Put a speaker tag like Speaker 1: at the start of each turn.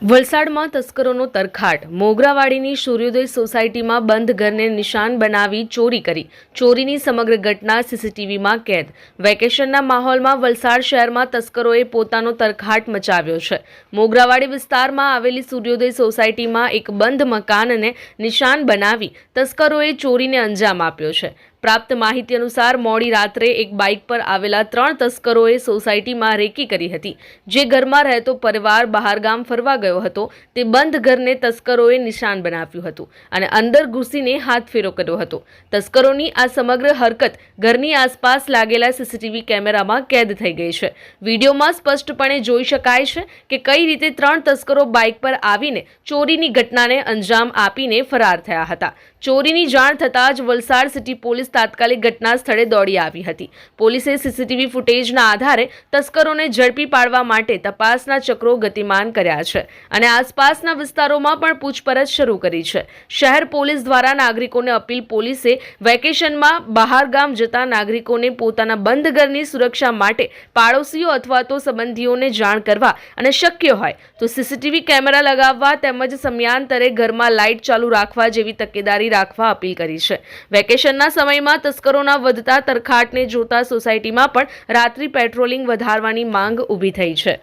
Speaker 1: વલસાડમાં તસ્કરોનો તરખાટ. મોગરાવાડીની સૂર્યોદય સોસાયટીમાં બંધ ઘરને નિશાન બનાવી ચોરી કરી. ચોરીની સમગ્ર ઘટના સીસીટીવીમાં કેદ. વેકેશનના માહોલમાં વલસાડ શહેરમાં તસ્કરોએ પોતાનો તરખાટ મચાવ્યો છે. મોગરાવાડી વિસ્તારમાં આવેલી સૂર્યોદય સોસાયટીમાં એક બંધ મકાનને નિશાન બનાવી તસ્કરોએ ચોરીને અંજામ આપ્યો છે. પ્રાપ્ત માહિતી અનુસાર મોડી રાત્રે એક બાઇક પર આવેલા ત્રણ તસ્કરોએ સોસાયટીમાં રેકી કરી હતી. જે ઘરમાં રહેતો પરિવાર બહારગામ ફરવા ગયો હતો, તે બંધ ઘરને તસ્કરોએ નિશાન બનાવ્યું હતું અને અંદર ઘૂસીને હાથ ફેરો કર્યો હતો. તસ્કરોની આ સમગ્ર હરકત ઘરની આસપાસ લાગેલા સીસીટીવી કેમેરામાં કેદ થઈ ગઈ છે. વિડીયોમાં સ્પષ્ટપણે જોઈ શકાય છે કે કઈ રીતે ત્રણ તસ્કરો બાઇક પર આવીને ચોરીની ઘટનાને અંજામ આપીને ફરાર થયા હતા. ચોરીની જાણ થતાં જ વલસાડ સિટી પોલીસ તાત્કાલિક ઘટના સ્થળે દોડી આવી હતી. પોલીસે સીસીટીવી ફૂટેજના આધારે તસ્કરોને ઝડપી પાડવા માટે તપાસના ચક્રો ગતિમાન કર્યા છે અને આસપાસના વિસ્તારોમાં પણ પૂછપરછ શરૂ કરી છે. શહેર પોલીસ દ્વારા નાગરિકોને અપીલ પોલીસે વેકેશનમાં બહાર ગામ જતા નાગરિકોને પોતાના બંધ ઘરની સુરક્ષા માટે પાડોશીઓ અથવા તો સંબંધીઓને જાણ કરવા અને શક્ય હોય તો સીસીટીવી કેમેરા લગાવવા તેમજ સમયાંતરે ઘરમાં લાઇટ ચાલુ રાખવા જેવી તકેદારી રાખવા અપીલ કરી છે. વેકેશનના સમયમાં તસ્કરોના વધતા તરખાટને જોતા સોસાયટીમાં પણ રાત્રિ પેટ્રોલિંગ વધારવાની માંગ ઊભી થઈ છે.